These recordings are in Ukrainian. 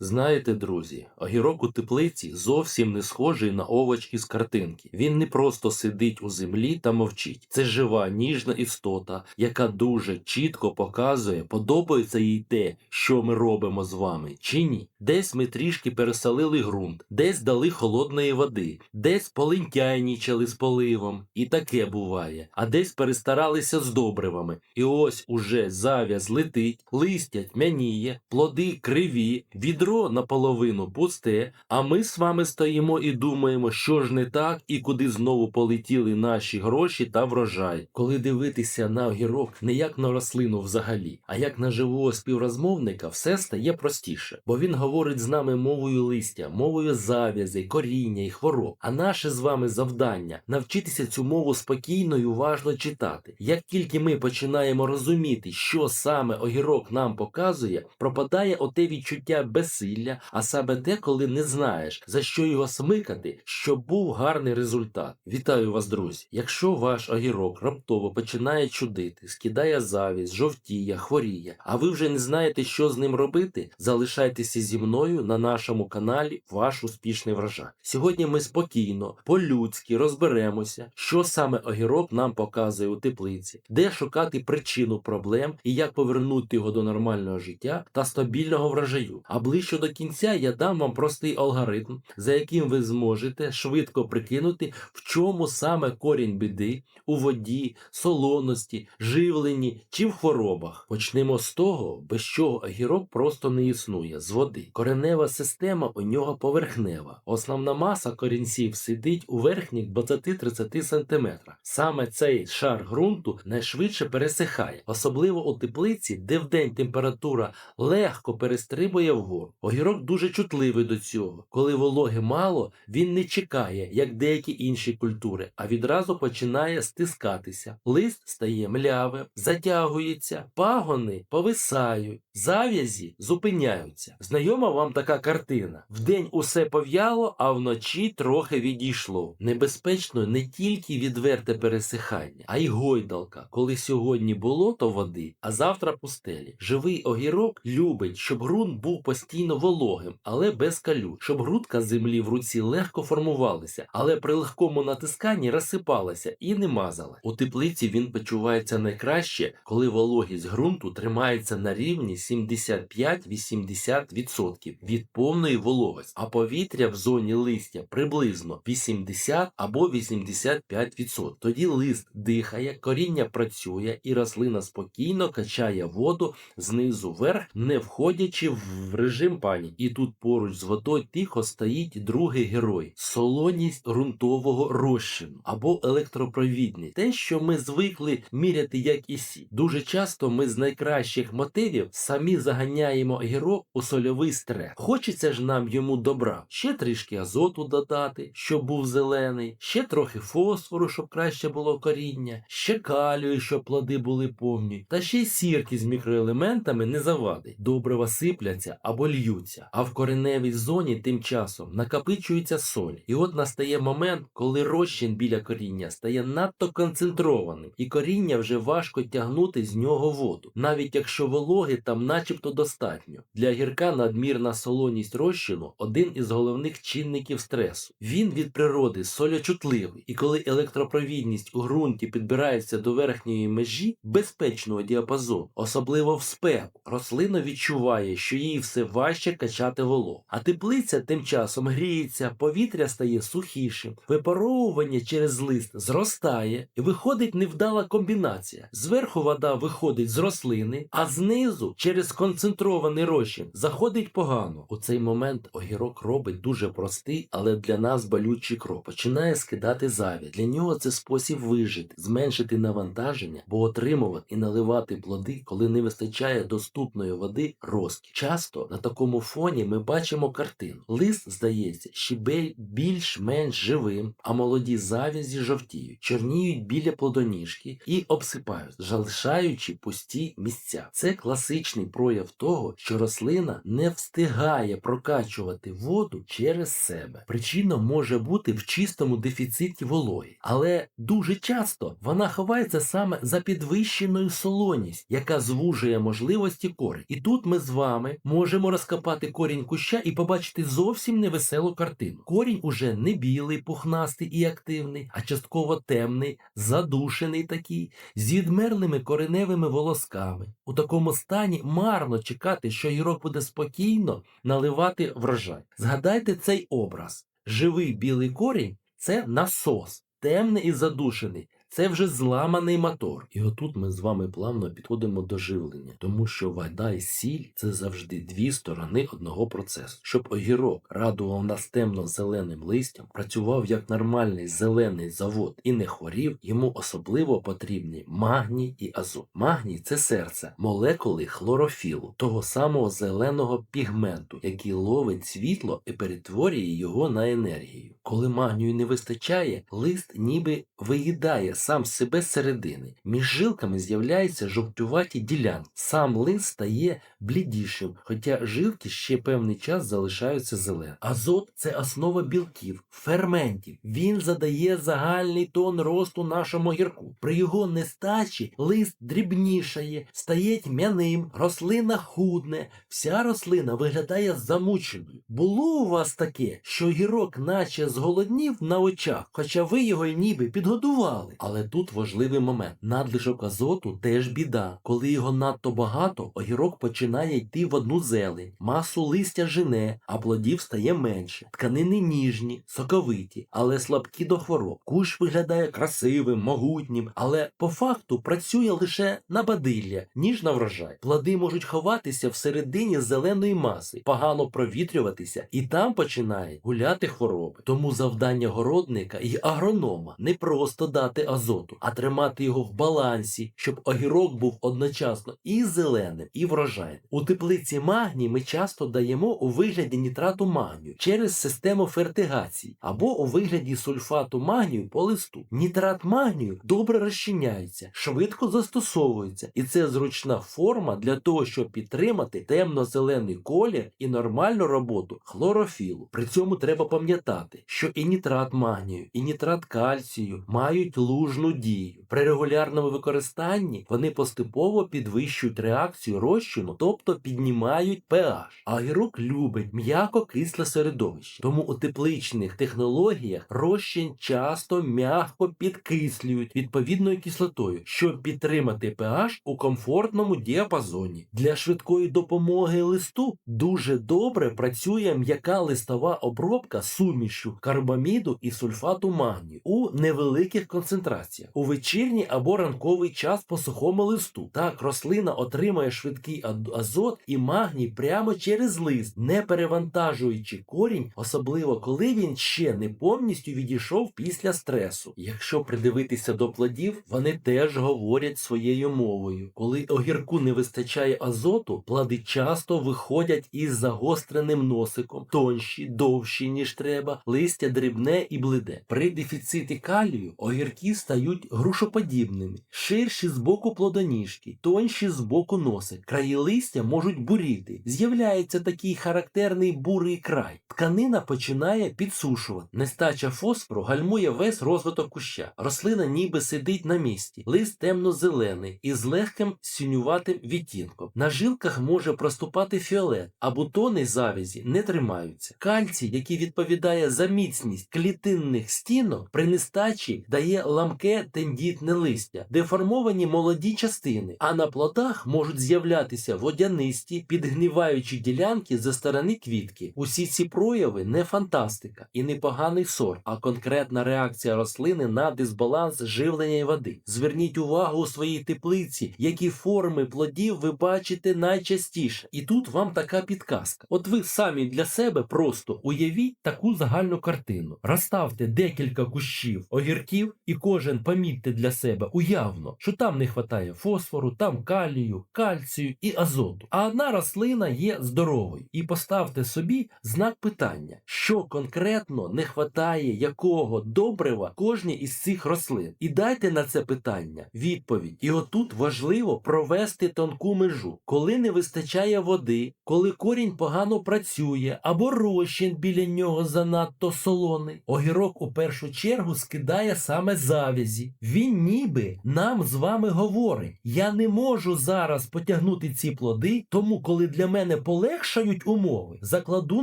Знаєте, друзі, огірок у теплиці зовсім не схожий на овоч із картинки. Він не просто сидить у землі та мовчить. Це жива, ніжна істота, яка дуже чітко показує, подобається їй те, що ми робимо з вами, чи ні. Десь ми трішки пересолили ґрунт, десь дали холодної води, десь полентяйнічали з поливом. І таке буває. А десь перестаралися з добривами. І ось уже зав'яз летить, листя тьмяніє, плоди криві, відро наполовину пусте, а ми з вами стоїмо і думаємо, що ж не так і куди знову полетіли наші гроші та врожай. Коли дивитися на огірок не як на рослину взагалі, а як на живого співрозмовника, все стає простіше, бо він говорить з нами мовою листя, мовою зав'язей, коріння і хвороб. А наше з вами завдання навчитися цю мову спокійно і уважно читати. Як тільки ми починаємо розуміти, що саме огірок нам показує, пропадає оте відчуття безсилля, а саме те, коли не знаєш, за що його смикати, щоб був гарний результат. Вітаю вас, друзі! Якщо ваш огірок раптово починає чудити, скидає завість, жовтіє, хворіє, а ви вже не знаєте, що з ним робити, залишайтеся зі мною на нашому каналі Ваш успішний врожай. Сьогодні ми спокійно, по-людськи розберемося, що саме огірок нам показує у теплиці, де шукати причину проблем і як повернути його до нормального життя та стабільного врожаю. А ближче до кінця я дам вам простий алгоритм, за яким ви зможете швидко прикинути, в чому саме корінь біди у воді, солоності, живленні чи в хворобах. Почнемо з того, без чого огірок просто не існує з води. Коренева система у нього поверхнева. Основна маса корінців сидить у верхніх 20-30 см. Саме цей шар ґрунту найшвидше пересихає, особливо у теплиці, де вдень температура легко перестрибує вгору. Огірок дуже чутливий до цього. Коли вологи мало, він не чекає, як деякі інші культури, а відразу починає стискатися. Лист стає млявим, затягується, пагони повисають, зав'язі зупиняються. Знайома вам така картина: вдень усе пов'яло, а вночі трохи відійшло. Небезпечно не тільки відверте пересихання, а й гойдалка, коли сьогодні болото води, а завтра пустелі. Живий огірок любить, щоб ґрунт був постійно вологим, але без калю, щоб грудка землі в руці легко формувалася, але при легкому натисканні розсипалася і не мазала. У теплиці він почувається найкраще, коли вологість ґрунту тримається на рівні 75-80% від повної вологості, а повітря в зоні листя приблизно 80 або 85%. Тоді лист дихає, коріння працює і рослина спокійно качає воду знизу вверх, не входячи в режим пані. І тут поруч з водою тихо стоїть другий герой солоність ґрунтового розчину або електропровідність. Те, що ми звикли міряти як і сі. Дуже часто ми з найкращих мотивів самі заганяємо гірок у сольовий стрес. Хочеться ж нам йому добра, ще трішки азоту додати, щоб був зелений, ще трохи фосфору, щоб краще було коріння, ще калію, щоб плоди були повні, та ще й сірки з мікроелементами не завадить. Добрива сипляться або льються, а в кореневій зоні тим часом накопичується соль. І от настає момент, коли розчин біля коріння стає надто концентрованим, і коріння вже важко тягнути з нього воду, навіть якщо вологи там начебто достатньо. Для гірка надмірна солоність розчину один із головних чинників стресу. Він від природи солячутливий, і коли електропровідність у ґрунті підбирається до верхньої межі безпечного діапазону, особливо в спеку, рослина відчуває, що їй все важче качати вологу. А теплиця тим часом гріється, повітря стає сухішим, випаровування через лист зростає, і виходить невдала комбінація. Зверху вода виходить з рослини, а знизу через концентрований розчин заходить погано. У цей момент огірок робить дуже простий, але для нас болючий крок. Починає скидати завід. Для нього це спосіб вижити, зменшити навантаження, бо отримувати і наливати плоди, коли не вистачає доступної води, розкіш. Часто на такому фоні ми бачимо картину. Лист здається ще бе- більш-менш живим, а молоді завязі жовтіють, чорніють біля плодоніжки і обсипають, залишаючи пусті місця. Це класичний класичний прояв того, що рослина не встигає прокачувати воду через себе. Причина може бути в чистому дефіциті вологи, але дуже часто вона ховається саме за підвищеною солоність, яка звужує можливості корень. І тут ми з вами можемо розкопати корінь куща і побачити зовсім невеселу картину. Корінь уже не білий, пухнастий і активний, а частково темний, задушений такий, з відмерлими кореневими волосками. У такому стані марно чекати, що гірок буде спокійно наливати врожай. Згадайте цей образ. Живий білий корінь це насос, темний і задушений. Це вже зламаний мотор. І отут ми з вами плавно підходимо до живлення, тому що вода і сіль це завжди дві сторони одного процесу. Щоб огірок радував нас темно-зеленим листям, працював як нормальний зелений завод і не хворів, йому особливо потрібні магній і азот. Магній це серце, молекули хлорофілу, того самого зеленого пігменту, який ловить світло і перетворює його на енергію. Коли магнію не вистачає, лист ніби виїдає сам себе зсередини. Між жилками з'являються жовтюваті ділянки. Сам лист стає блідішим, хоча жилки ще певний час залишаються зеленими. Азот це основа білків, ферментів. Він задає загальний тон росту нашому гірку. При його нестачі лист дрібнішає, стає тьмяним, рослина худне, вся рослина виглядає замученою. Було у вас таке, що гірок наче зголоднів на очах, хоча ви його ніби підгодували. Але тут важливий момент. Надлишок азоту теж біда. Коли його надто багато, огірок починає йти в одну зелень, масу листя жене, а плодів стає менше. Тканини ніжні, соковиті, але слабкі до хвороб. Кущ виглядає красивим, могутнім, але по факту працює лише на бадилля, ніж на врожай. Плоди можуть ховатися всередині зеленої маси, погано провітрюватися, і там починає гуляти хвороби. Тому завдання городника і агронома не просто дати азоту, а тримати його в балансі, щоб огірок був одночасно і зеленим, і врожайним. У теплиці магній ми часто даємо у вигляді нітрату магнію через систему фертигації або у вигляді сульфату магнію по листу. Нітрат магнію добре розчиняється, швидко застосовується, і це зручна форма для того, щоб підтримати темно-зелений колір і нормальну роботу хлорофілу. При цьому треба пам'ятати, що і нітрат магнію, і нітрат кальцію мають лужну дію. При регулярному використанні вони поступово підвищують реакцію розчину, тобто піднімають pH. А гірок любить м'яко кисле середовище. Тому у тепличних технологіях розчин часто м'яко підкислюють відповідною кислотою, щоб підтримати pH у комфортному діапазоні. Для швидкої допомоги листу дуже добре працює м'яка листова обробка сумішю карбаміду і сульфату магнію у невеликих концентраціях у вечірній або ранковий час по сухому листу. Так рослина отримає швидкий азот і магній прямо через лист, не перевантажуючи корінь, особливо коли він ще не повністю відійшов після стресу. Якщо придивитися до плодів, вони теж говорять своєю мовою. Коли огірку не вистачає азоту, плоди часто виходять із загостреним носиком, тонші, довші, ніж треба, листя дрібне і блиде. При дефіциті калію огірки стають грушоподібними, ширші з боку плодоніжки, тонші з боку носик. Краї листя можуть буріти. З'являється такий характерний бурий край. Тканина починає підсушувати. Нестача фосфору гальмує весь розвиток куща. Рослина ніби сидить на місці. Лист темно-зелений із легким синюватим відтінком. На жилках може проступати фіолет, а бутони завязі не тримаються. Кальцій, який відповідає за міцність клітинних стінок, при нестачі дає ламке тендітне листя, деформовані молоді частини, а на плодах можуть з'являтися водянисті, підгниваючі ділянки за сторони квітки. Усі ці прояви не фантастика і не поганий сорт, а конкретна реакція рослини на дисбаланс живлення і води. Зверніть увагу у своїй теплиці, які форми плодів ви бачите найчастіше. І тут вам така підказка. От ви самі для себе просто уявіть таку загальну картину. Розставте декілька кущів огірків, і кожен помітьте для себе уявно, що там не вистачає фосфору, там калію, кальцію і азоту. Істоту, а одна рослина є здоровою. І поставте собі знак питання, що конкретно не вистачає якого добрива кожній із цих рослин. І дайте на це питання відповідь. І отут важливо провести тонку межу, коли не вистачає води, коли корінь погано працює, або розчин біля нього занадто солоний. Огірок у першу чергу скидає саме завязі. Він ніби нам з вами говорить: я не можу зараз потягнути ці плоди, тому коли для мене полегшають умови, закладу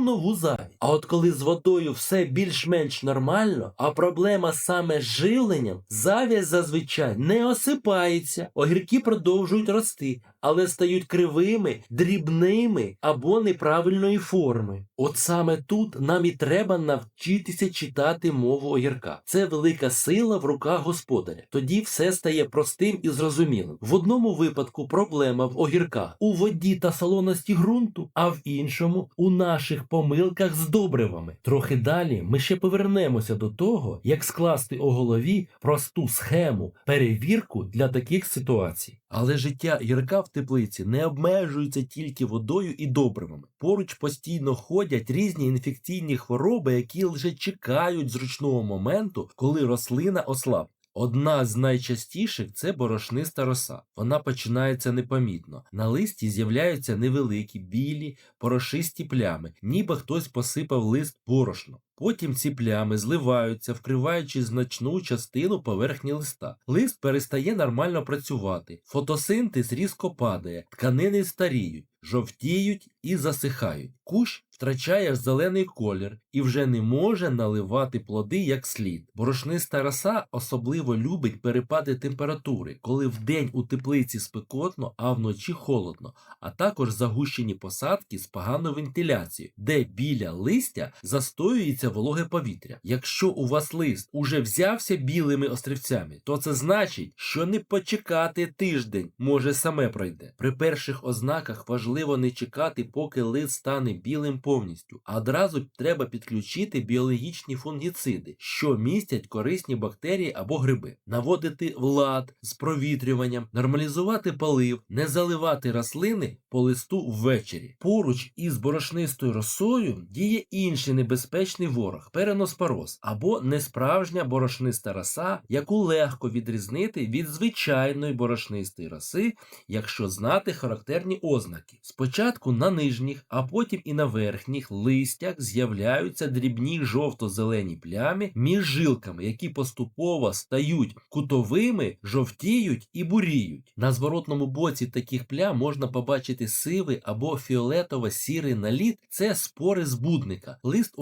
нову завість. А от коли з водою все більш-менш нормально, а проблема саме з живленням, завязь зазвичай не осипається, огірки продовжують рости, але стають кривими, дрібними або неправильної форми. От саме тут нам і треба навчитися читати мову огірка. Це велика сила в руках господаря. Тоді все стає простим і зрозумілим. В одному випадку проблема в огірках у воді та солоності ґрунту, а в іншому у наших помилках з добривами. Трохи далі ми ще повернемося до того, як скласти у голові просту схему перевірку для таких ситуацій. Але життя гірка в теплиці не обмежується тільки водою і добривами. Поруч постійно ходять різні інфекційні хвороби, які лише чекають зручного моменту, коли рослина ослаб. Одна з найчастіших це борошниста роса. Вона починається непомітно. На листі з'являються невеликі, білі, порошисті плями, ніби хтось посипав лист борошном. Потім ці плями зливаються, вкриваючи значну частину поверхні листа. Лист перестає нормально працювати, фотосинтез різко падає, тканини старіють, жовтіють і засихають. Кущ втрачає зелений колір і вже не може наливати плоди як слід. Борошниста роса особливо любить перепади температури, коли вдень у теплиці спекотно, а вночі холодно, а також загущені посадки з поганою вентиляцією, де біля листя застоюється вологе повітря. Якщо у вас лист уже взявся білими острівцями, то це значить, що не почекати тиждень, може саме пройде. При перших ознаках важливо не чекати, поки лист стане білим повністю, а одразу треба підключити біологічні фунгіциди, що містять корисні бактерії або гриби, наводити влад з провітрюванням, нормалізувати полив, не заливати рослини по листу ввечері. Поруч із борошнистою росою діє інший небезпечний ворог переноспороз або несправжня борошниста роса, яку легко відрізнити від звичайної борошнистої роси, якщо знати характерні ознаки. Спочатку на нижніх, а потім і на верхніх листях з'являються дрібні жовто-зелені плями між жилками, які поступово стають кутовими, жовтіють і буріють. На зворотному боці таких плям можна побачити сивий або фіолетово-сірий наліт це спори збудника. Лист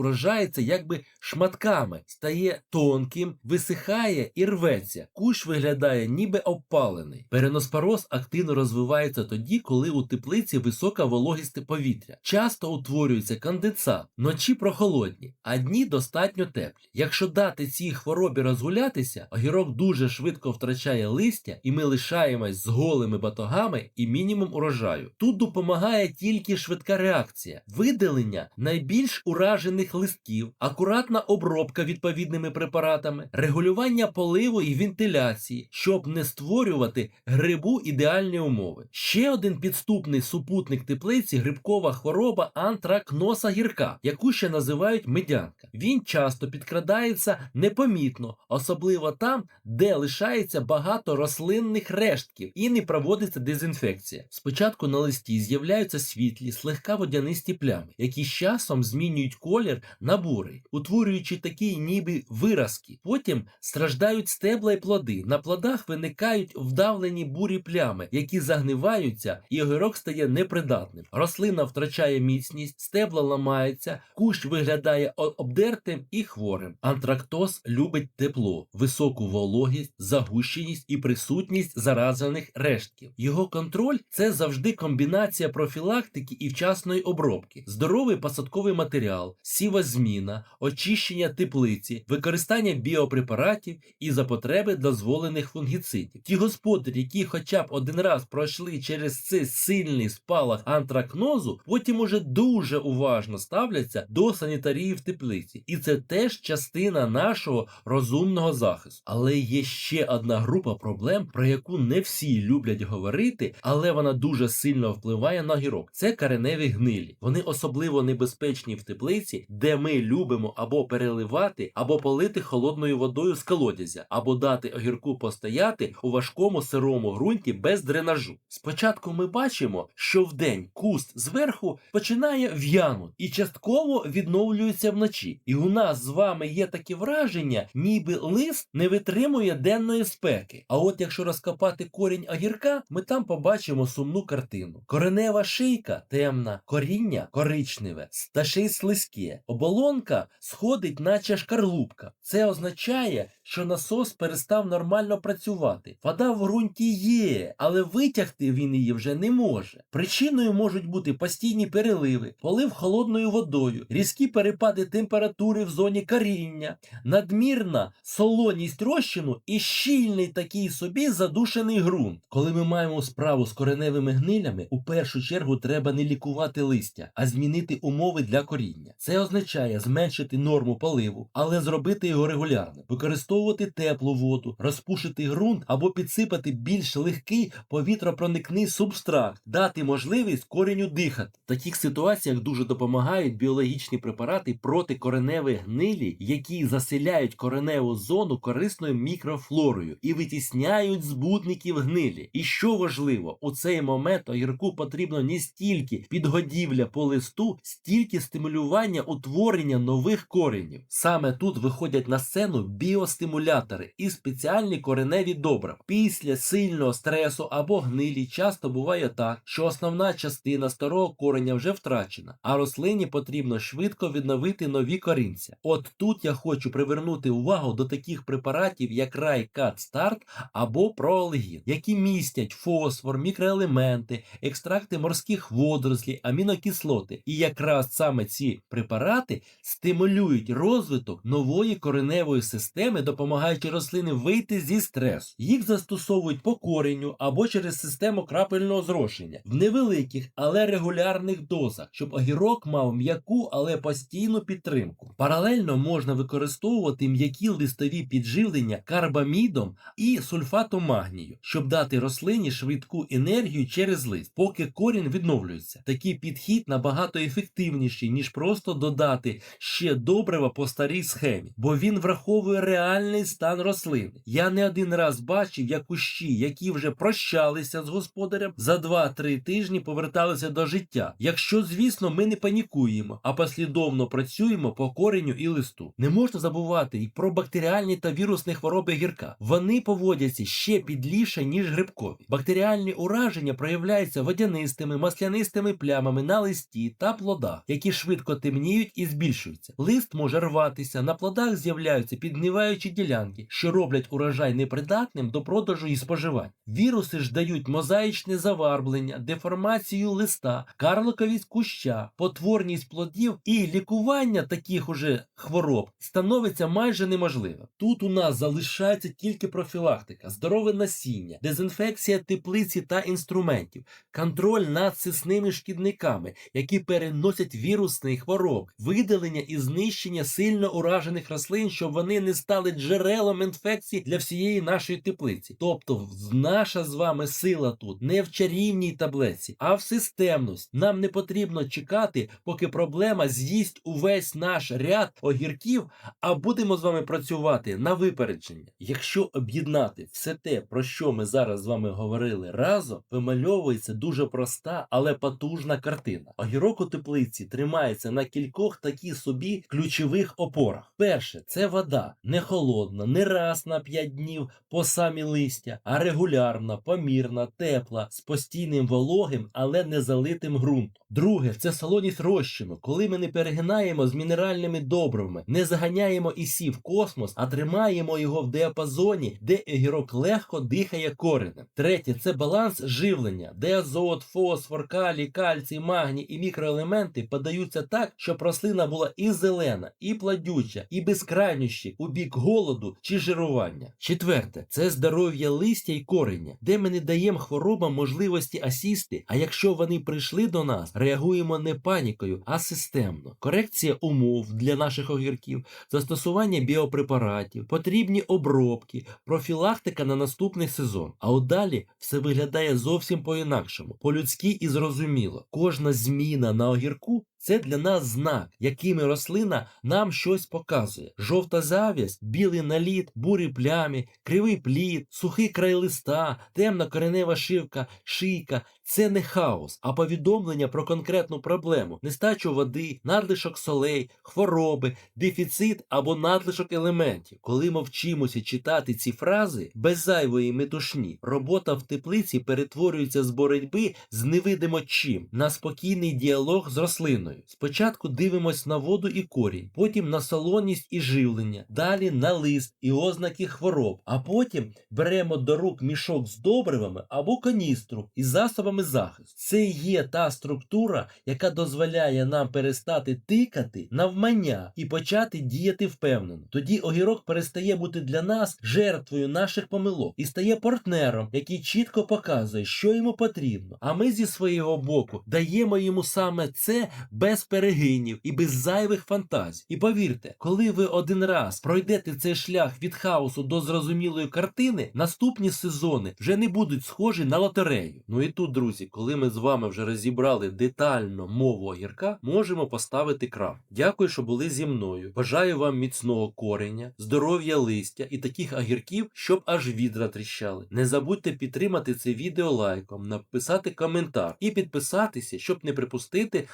уражається якби шматками, стає тонким, висихає і рветься. Кущ виглядає ніби обпалений. Переноспороз активно розвивається тоді, коли у теплиці висока вологість повітря. Часто утворюється конденсат, ночі прохолодні, а дні достатньо теплі. Якщо дати цій хворобі розгулятися, огірок дуже швидко втрачає листя, і ми лишаємось з голими батогами і мінімум урожаю. Тут допомагає тільки швидка реакція, видалення найбільш уражених листків, акуратна обробка відповідними препаратами, регулювання поливу і вентиляції, щоб не створювати грибу ідеальні умови. Ще один підступний супутник теплиці грибкова хвороба антракноса гірка, яку ще називають медянка. Він часто підкрадається непомітно, особливо там, де лишається багато рослинних рештків і не проводиться дезінфекція. Спочатку на листі з'являються світлі, слегка водянисті плями, які з часом змінюють колір на бурий, утворюючи такі ніби виразки. Потім страждають стебла і плоди. На плодах виникають вдавлені бурі плями, які загниваються, і огірок стає непридатним. Рослина втрачає міцність, стебла ламаються, кущ виглядає обдертим і хворим. Антрактоз любить тепло, високу вологість, загущеність і присутність заражених рештків. Його контроль це завжди комбінація профілактики і вчасної обробки, здоровий посадковий матеріал, сіва зміна, дренажна, очищення теплиці, використання біопрепаратів і за потреби дозволених фунгіцидів. Ті господарі, які хоча б один раз пройшли через цей сильний спалах антракнозу, потім уже дуже уважно ставляться до санітарії в теплиці. І це теж частина нашого розумного захисту. Але є ще одна група проблем, про яку не всі люблять говорити, але вона дуже сильно впливає на гірок. Це кореневі гнилі. Вони особливо небезпечні в теплиці, де ми любимо або переливати, або полити холодною водою з колодязя, або дати огірку постояти у важкому сирому ґрунті без дренажу. Спочатку ми бачимо, що вдень куст зверху починає в'янути і частково відновлюється вночі. І у нас з вами є таке враження, ніби лист не витримує денної спеки. А от якщо розкопати корінь огірка, ми там побачимо сумну картину. Коренева шийка темна, коріння коричневе, й слизьке. Оболонка сходить, наче шкарлупка. Це означає, що насос перестав нормально працювати. Вода в ґрунті є, але витягти він її вже не може. Причиною можуть бути постійні переливи, полив холодною водою, різкі перепади температури в зоні коріння, надмірна солоність розчину і щільний такий собі задушений ґрунт. Коли ми маємо справу з кореневими гнилями, у першу чергу треба не лікувати листя, а змінити умови для коріння. Це означає зменшити норму поливу, але зробити його регулярним, використовувати теплу воду, розпушити ґрунт або підсипати більш легкий повітропроникний субстрат, дати можливість кореню дихати. В таких ситуаціях дуже допомагають біологічні препарати проти кореневої гнилі, які заселяють кореневу зону корисною мікрофлорою і витісняють збутників гнилі. І що важливо, у цей момент огірку потрібно не стільки підгодівля по листу, стільки стимулювання утворення нових коренів. Саме тут виходять на сцену біостимулятори і спеціальні кореневі добрива. Після сильного стресу або гнилі часто буває так, що основна частина старого кореня вже втрачена, а рослині потрібно швидко відновити нові корінця. От тут я хочу привернути увагу до таких препаратів, як Райкат Старт або Проолегін, які містять фосфор, мікроелементи, екстракти морських водорослів, амінокислоти. І якраз саме ці препарати стимулюють розвиток нової кореневої системи, допомагаючи рослині вийти зі стресу. Їх застосовують по кореню або через систему крапельного зрошення в невеликих, але регулярних дозах, щоб огірок мав м'яку, але постійну підтримку. Паралельно можна використовувати м'які листові підживлення карбамідом і сульфатом магнію, щоб дати рослині швидку енергію через лист, поки корінь відновлюється. Такий підхід набагато ефективніший, ніж просто додати ще добрива по старій схемі, бо він враховує реальний стан рослини. Я не один раз бачив, як кущі, які вже прощалися з господарем, за 2-3 тижні поверталися до життя. Якщо, звісно, ми не панікуємо, а послідовно працюємо по кореню і листу. Не можна забувати і про бактеріальні та вірусні хвороби гірка. Вони поводяться ще підліше, ніж грибкові. Бактеріальні ураження проявляються водянистими, маслянистими плямами на листі та плодах, які швидко темніють і збільшуються. Лист може рватися, на плодах з'являються підгниваючі ділянки, що роблять урожай непридатним до продажу і споживання. Віруси ж дають мозаїчне заварблення, деформацію листа, карликовість куща, потворність плодів і лікування таких уже хвороб становиться майже неможливим. Тут у нас залишається тільки профілактика, здорове насіння, дезінфекція теплиці та інструментів, контроль над сисними шкідниками, які переносять вірусні хвороб, видалення і знищення сильно уражених рослин, щоб вони не стали джерелом інфекцій для всієї нашої теплиці. Тобто, наша з вами сила тут не в чарівній таблиці, а в системності. Нам не потрібно чекати, поки проблема з'їсть увесь наш ряд огірків, а будемо з вами працювати на випередження. Якщо об'єднати все те, про що ми зараз з вами говорили разом, вимальовується дуже проста, але потужна картина. Огірок у теплиці тримається на кількох такі собі ключових опорах. Перше, це вода, не холодна, не раз на 5 днів по самі листя, а регулярна, помірна, тепла, з постійним вологим, але не залитим ґрунтом. Друге, це солоність розчину, коли ми не перегинаємо з мінеральними добривами, не заганяємо ІСі в космос, а тримаємо його в діапазоні, де огірок легко дихає коренем. Третє, це баланс живлення, де азот, фосфор, калій, кальцій, магній і мікроелементи подаються так, щоб рослина була і зелена, і плодюча, і безкрайнющі у бік голоду чи жирування. Четверте, це здоров'я листя і кореня, де ми не даємо хворобам можливості асісти, а якщо вони прийшли до нас, реагуємо не панікою, а системно. Корекція умов для наших огірків, застосування біопрепаратів, потрібні обробки, профілактика на наступний сезон. А от далі все виглядає зовсім по-інакшому, по-людськи і зрозуміло. Кожна зміна на огірку це для нас знак, якими рослина нам щось показує. Жовта зав'язь, білий наліт, бурі плямі, кривий плід, сухий край листа, темна коренева шивка, шийка це не хаос, а повідомлення про конкретну проблему, нестачу води, надлишок солей, хвороби, дефіцит або надлишок елементів. Коли ми вчимося читати ці фрази без зайвої метушні, робота в теплиці перетворюється з боротьби з невидимо чим на спокійний діалог з рослиною. Спочатку дивимось на воду і корінь, потім на солоність і живлення, далі на лист і ознаки хвороб, а потім беремо до рук мішок з добривами або каністру із засобами захисту. Це є та структура, яка дозволяє нам перестати тикати навмання і почати діяти впевнено. Тоді огірок перестає бути для нас жертвою наших помилок і стає партнером, який чітко показує, що йому потрібно. А ми зі свого боку даємо йому саме це без перегинів і без зайвих фантазій. І повірте, коли ви один раз пройдете цей шлях від хаосу до зрозумілої картини, наступні сезони вже не будуть схожі на лотерею. Ну і тут, друзі, коли ми з вами вже розібрали детально мову огірка, можемо поставити крап. Дякую, що були зі мною. Бажаю вам міцного кореня, здоров'я листя і таких огірків, щоб аж відра тріщали. Не забудьте підтримати це відео лайком, написати коментар і підписатися, щоб не припустити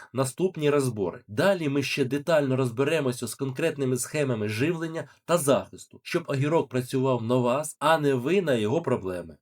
наступні розбори. Далі ми ще детально розберемося з конкретними схемами живлення та захисту, щоб огірок працював на вас, а не ви на його проблеми.